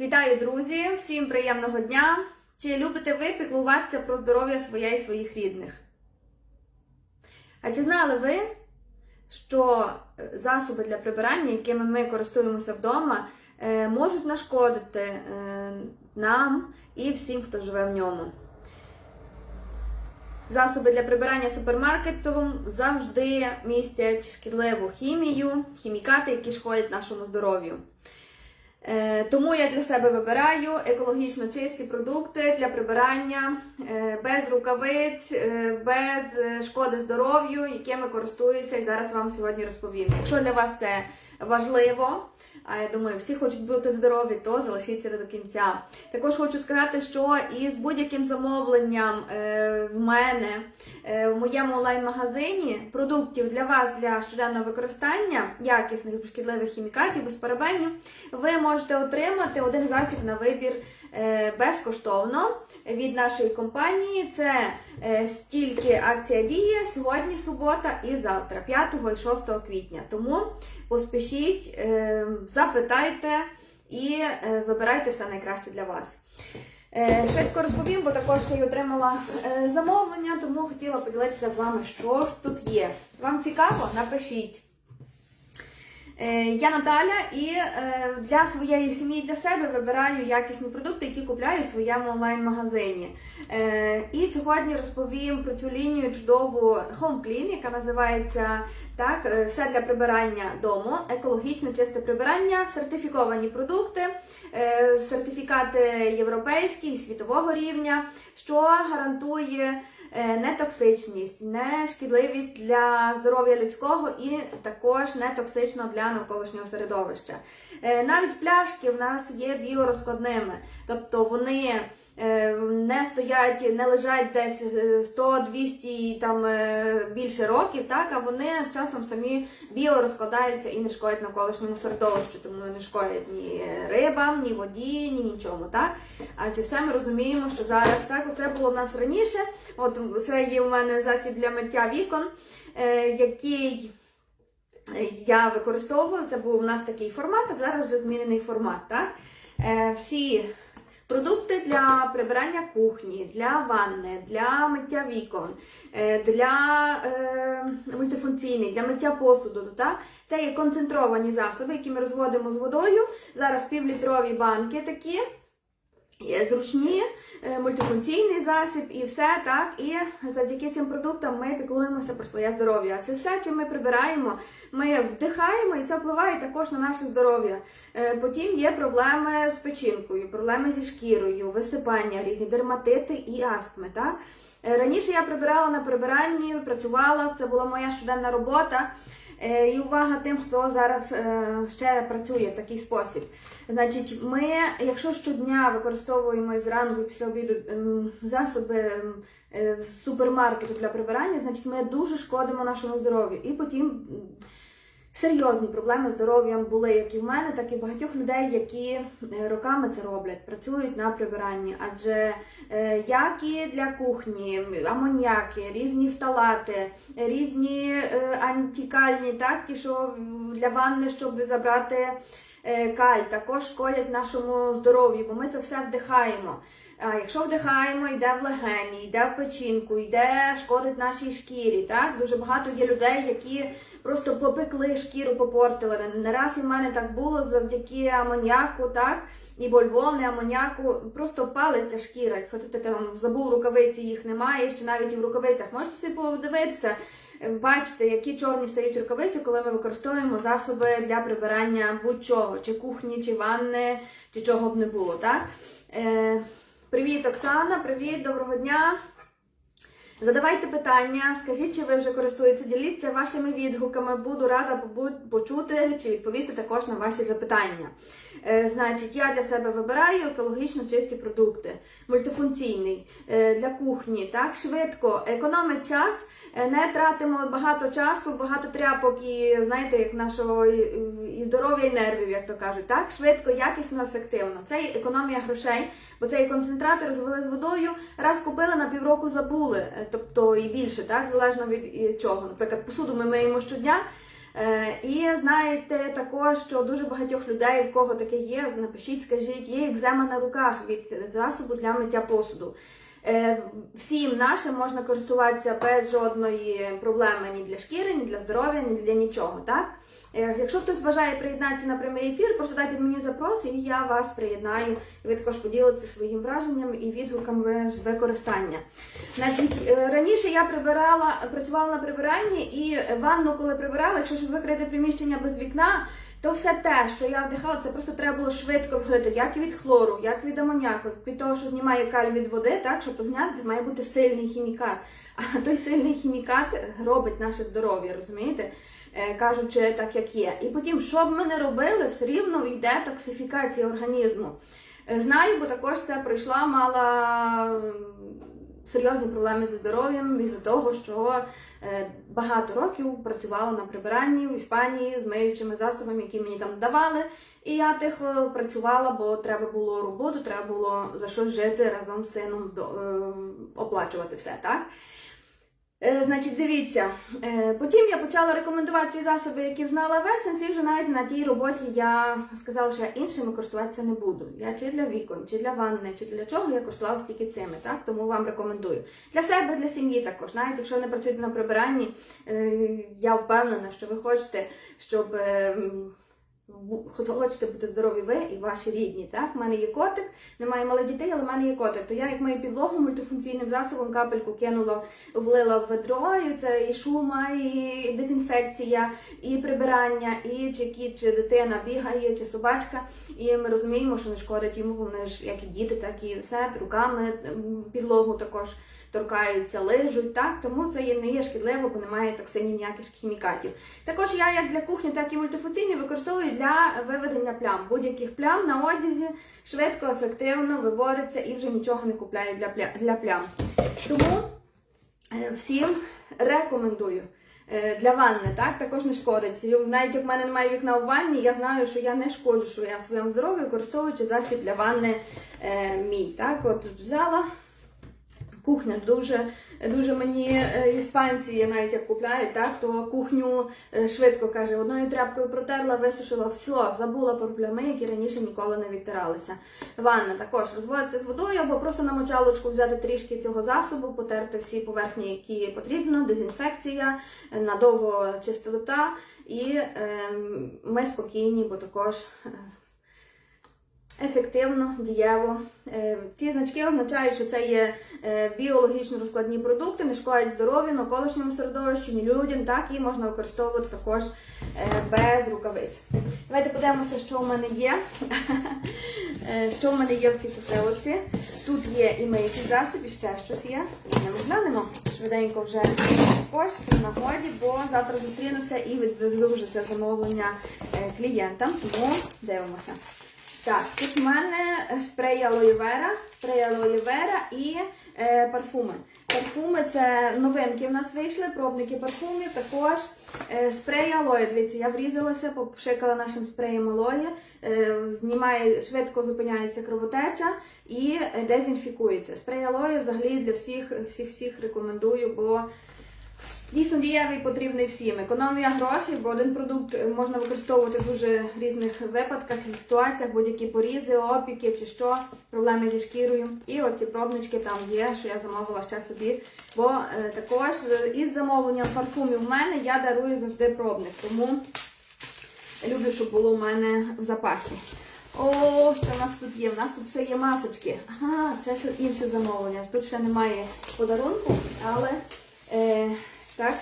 Вітаю, друзі! Всім приємного дня! Чи любите ви піклуватися про здоров'я своє і своїх рідних? А чи знали ви, що е, засоби для прибирання, якими ми користуємося вдома, е, можуть нашкодити е, нам і всім, хто живе в ньому? Засоби для прибирання супермаркету завжди містять шкідливу хімію, хімікати, які шкодять нашому здоров'ю. Е, Тому я для себе вибираю екологічно чисті продукти для прибирання е, без рукавиць, е, без шкоди здоров'ю, якими користуюся і зараз вам сьогодні розповім. Якщо для вас це важливо, а я думаю, всі хочуть бути здорові, то залишіться до кінця. Також хочу сказати, що із будь-яким замовленням е, в мене е, в моєму онлайн-магазині продуктів для вас для щоденного використання, якісних шкідливих хімікатів без парабенів, ви можете отримати один засіб на вибір е, безкоштовно від нашої компанії. Це е, стільки акція діє сьогодні, субота і завтра, 5 і 6 квітня. Тому поспішіть, е, запитайте і е, вибирайте все найкраще для вас. Швидко розповім, бо також ще й отримала замовлення, тому хотіла поділитися з вами, що ж тут є. Вам цікаво? Напишіть. Е, Я Наталя і е, для своєї сім'ї, для себе вибираю якісні продукти, які купляю в своєму онлайн-магазині. Е, І сьогодні розповім про цю лінію чудову Home Clean, яка називається так, все для прибирання дому, екологічне чисте прибирання, сертифіковані продукти, сертифікати європейські і світового рівня, що гарантує нетоксичність, не шкідливість для здоров'я людського і також не токсично для навколишнього середовища. Е, Навіть пляшки в нас є біорозкладними, тобто вони е, не стоять, не лежать десь е, 100-200 і там е, більше років, так, а вони з часом самі біорозкладаються і не шкодять навколишньому середовищу, тому не шкодять ні рибам, ні воді, ні нічому. Так? Адже все ми розуміємо, що зараз так, оце було в нас раніше. От це є у мене засіб для миття вікон, е, який я використовувала. Це був у нас такий формат, а зараз вже змінений формат. Так? Е, Всі продукти для прибирання кухні, для ванни, для миття вікон, е, для е, мультифункційних, для миття посуду. Так? Це є концентровані засоби, які ми розводимо з водою. Зараз півлітрові банки такі. Є зручні, е, мультифункційний засіб і все так. І завдяки цим продуктам ми піклуємося про своє здоров'я. Чи все, чим ми прибираємо, ми вдихаємо, і це впливає також на наше здоров'я. Е, Потім є проблеми з печінкою, проблеми зі шкірою, висипання, різні дерматити і астми. Так? Е, Раніше я прибирала на прибиранні, працювала, це була моя щоденна робота. Е, І увага тим, хто зараз е, ще працює в такий спосіб. Значить, ми, якщо щодня використовуємо зранку і після обіду ем, засоби ем, е, з супермаркету для прибирання, значить ми дуже шкодимо нашому здоров'ю. І потім серйозні проблеми здоров'ям були як і в мене, так і багатьох людей, які е, роками це роблять, працюють на прибиранні. Адже е, як і для кухні, амоніаки, різні фталати, різні е, антикальні, так, ті, що для ванни, щоб забрати каль, також шкодять нашому здоров'ю, бо ми це все вдихаємо. Якщо вдихаємо, йде в легені, йде в печінку, йде шкодить нашій шкірі. Так? Дуже багато є людей, які просто попекли шкіру, попортили. Не раз і в мене так було завдяки амоніаку, так? І бульбони, амоніаку, просто палиться шкіра. Якщо ти там забув рукавиці, їх немає, ще навіть і в рукавицях. Можете собі подивитися, е, бачите, які чорні стають рукавиці, коли ми використовуємо засоби для прибирання будь-чого, чи кухні, чи ванни, чи чого б не було. Так? Привіт, Оксана, привіт, доброго дня. Задавайте питання, скажіть, чи ви вже користуєтеся, діліться вашими відгуками. Буду рада почути чи відповісти також на ваші запитання. Е, значить, я для себе вибираю екологічно чисті продукти, мультифункційний е, для кухні, так швидко, економить час, е, не тратимо багато часу, багато тряпок і знаєте, як нашого і, і здоров'я, і нервів, як то кажуть, так швидко, якісно, ефективно. Це і економія грошей, бо цей концентрати розвели з водою, раз купили на півроку забули, тобто і більше, так залежно від чого. Наприклад, посуду ми миємо щодня. Е, І знаєте також, що дуже багатьох людей, в кого таке є, напишіть, скажіть, є екзема на руках від засобу для миття посуду. Е, Всім нашим можна користуватися без жодної проблеми ні для шкіри, ні для здоров'я, ні для нічого. Так? Е, Якщо хтось бажає приєднатися на прямий ефір, просто дайте мені запрос, і я вас приєднаю. І ви також поділитеся своїм враженням і відгуками використання. Значить, е, раніше я прибирала, працювала на прибиранні, і ванну, коли прибирала, якщо ще закрите приміщення без вікна, то все те, що я вдихала, це просто треба було швидко виходити, як і від хлору, як від амоняку, від того, що знімає каль від води, так, щоб зняти, це має бути сильний хімікат. А той сильний хімікат робить наше здоров'я, розумієте? Е, Кажучи так, як є. І потім, що б ми не робили, все рівно йде токсифікація організму. Е, Знаю, бо також це пройшла, мала серйозні проблеми зі здоров'ям із-за того, що багато років працювала на прибиранні в Іспанії з миючими засобами, які мені там давали. І я тихо працювала, бо треба було роботу, треба було за що жити разом з сином е, оплачувати все, так? Е, Значить, дивіться, е, потім я почала рекомендувати ті засоби, які знала в і вже навіть на тій роботі я сказала, що я іншими користуватися не буду. Я чи для вікон, чи для ванни, чи для чого я користувалася тільки цими, так? Тому вам рекомендую. Для себе, для сім'ї також. Навіть якщо не працюєте на прибиранні, е, я впевнена, що ви хочете, щоб. Хочете бути здорові ви і ваші рідні. Так? У мене є котик, немає малих дітей, але в мене є котик. То я як мою підлогу мультифункційним засобом капельку кинула, влила в ведро, і це і шума, і дезінфекція, і прибирання, і чи кіт, чи дитина бігає, чи собачка. І ми розуміємо, що не шкодить йому, бо вони ж як і діти, так і все руками підлогу також торкаються, лижуть. Так? Тому це є, не є шкідливо, бо немає токсинів ніяких хімікатів. Також я як для кухні, так і мультифункційні використовую для виведення плям. Будь-яких плям на одязі швидко, ефективно виводиться і вже нічого не купляю для, для плям. Тому е, всім рекомендую. Е, Для ванни, так, також не шкодить. Навіть як в мене немає вікна в ванні, я знаю, що я не шкоджу, що я своєму здоров'ю використовуючи засіб для ванни е, мій. Так, от взяла, Кухня дуже, дуже мені е, іспанці навіть як купляють, так то кухню е, швидко каже, одною тряпкою протерла, висушила, все, забула про плями, які раніше ніколи не відтиралися. Ванна також розводиться з водою або просто на мочалочку взяти трішки цього засобу, потерти всі поверхні, які потрібно, дезінфекція, е, надовго чистота, і ем, ми спокійні, бо також. Ефективно, дієво. Е, Ці значки означають, що це є е, біологічно розкладні продукти, не шкодять здоров'ю, навколишньому середовищу, ні людям, так і можна використовувати також е, без рукавиць. Давайте подивимося, що в мене є. Що в мене є в цій посилці. Тут є і миючий засіб, ще щось є. Ми глянемо швиденько вже також при нагоді, бо завтра зустрінуся і відвезу вже це замовлення клієнтам, тому дивимося. Так, тут в мене спрей алоє вера, спрей алоє вера і е, парфуми. Парфуми це новинки в нас вийшли, пробники парфумів, також е, спрей алоє. Дивіться, я врізалася, попшикала нашим спреєм алоє, е, знімає, швидко зупиняється кровотеча і дезінфікується. Спрей алоє взагалі для всіх, всіх, всіх рекомендую, бо Дійсно дієвий потрібний всім. Економія грошей, бо один продукт можна використовувати в дуже різних випадках ситуаціях, будь-які порізи, опіки чи що, проблеми зі шкірою. І оці пробнички там є, що я замовила ще собі. Бо е, також е, із замовленням парфумів в мене я дарую завжди пробник. Тому люблю, щоб було в мене в запасі. О, що в нас тут є? У нас тут ще є масочки. Ага, це ще інше замовлення. Тут ще немає подарунку, але. Так,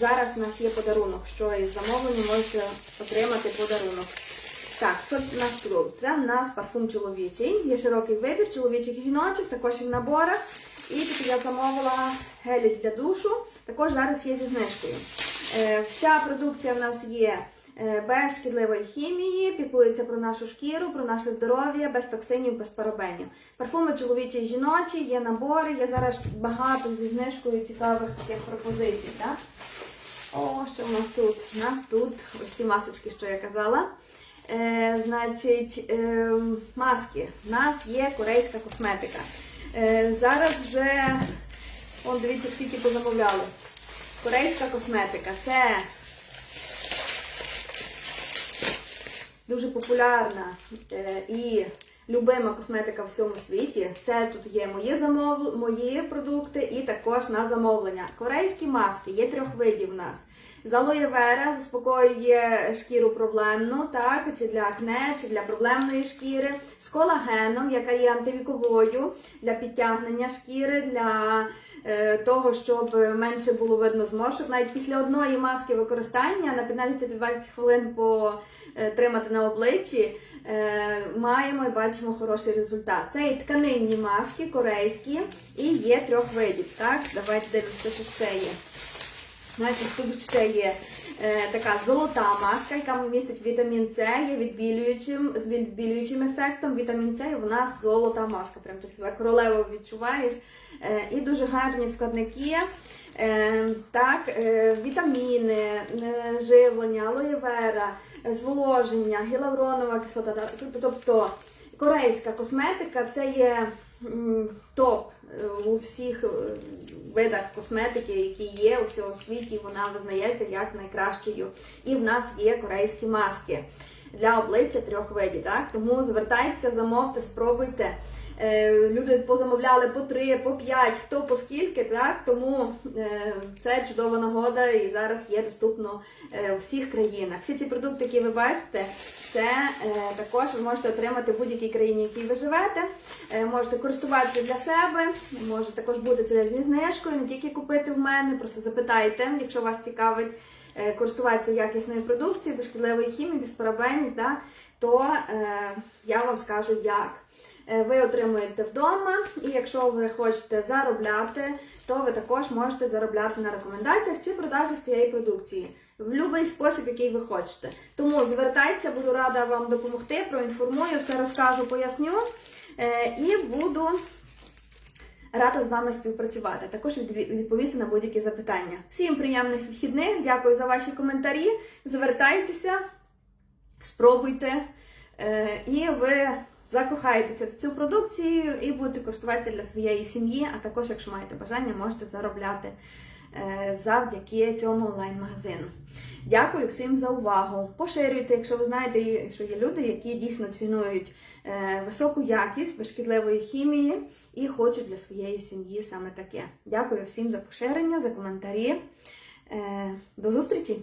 зараз у нас є подарунок, що із замовлення можете отримати подарунок. Так, що в нас тут? Це в нас парфум чоловічий. Є широкий вибір чоловічих і жіночих, також і в наборах. І тут я замовила гелі для душу. Також зараз є зі знижкою. Е, вся продукція в нас є без шкідливої хімії, піклується про нашу шкіру, про наше здоров'я, без токсинів, без парабенів. Парфуми чоловічі і жіночі, є набори, є зараз багато зі знижкою цікавих таких пропозицій. Так? О, що в нас тут? У нас тут ось ці масочки, що я казала. Е, значить, е, маски. У нас є корейська косметика. Е, зараз вже, он, дивіться, скільки позамовляли. Корейська косметика. Це дуже популярна е, і любима косметика в всьому світі. Це тут є мої замов... мої продукти і також на замовлення. Корейські маски є трьох видів у нас. З алоє вера заспокоює шкіру проблемну, так, чи для акне, чи для проблемної шкіри, з колагеном, яка є антивіковою для підтягнення шкіри, для е, того, щоб менше було видно зморшок. Навіть після одної маски використання на 15-20 хвилин потримати на обличчі. е, Маємо і бачимо хороший результат. Це є тканинні маски корейські і є трьох видів. Так, давайте дивимося, що це є. Значить, тут ще є е, така золота маска, яка містить вітамін С, є відбілюючим, з відбілюючим ефектом. Вітамін С і вона золота маска. Прям ти себе королеву відчуваєш. Е, і дуже гарні складники. Е, так, е, вітаміни, е, живлення, алоєвера, е, зволоження, гіалуронова кислота. Тобто корейська косметика це є топ е, у всіх е, видах косметики, які є у всьому світі. Вона визнається як найкращою. І в нас є корейські маски для обличчя трьох видів. Так? Тому звертайтеся, замовте, спробуйте. Е, Люди позамовляли по три, по п'ять, хто по скільки, так тому е, це чудова нагода і зараз є доступно е, у всіх країнах. Всі ці продукти, які ви бачите, це також ви можете отримати в будь-якій країні, в якій ви живете. Можете користуватися для себе, може також бути це зі знижкою, не тільки купити в мене, просто запитайте, якщо вас цікавить користуватися якісною продукцією, без шкідливої хімії, без парабенів, то е, я вам скажу як. Е, Ви отримуєте вдома, і якщо ви хочете заробляти, то ви також можете заробляти на рекомендаціях чи продажах цієї продукції в будь-який спосіб, який ви хочете. Тому звертайтеся, буду рада вам допомогти, проінформую, все розкажу, поясню е, і буду рада з вами співпрацювати. Також відповісти на будь-які запитання. Всім приємних вихідних, дякую за ваші коментарі. Звертайтеся, спробуйте, е, і ви закохаєтеся в цю продукцію і будете користуватися для своєї сім'ї. А також, якщо маєте бажання, можете заробляти е, завдяки цьому онлайн-магазину. Дякую всім за увагу. Поширюйте, якщо ви знаєте, що є люди, які дійсно цінують е, високу якість без хімії і хочуть для своєї сім'ї саме таке. Дякую всім за поширення, за коментарі. Е, До зустрічі!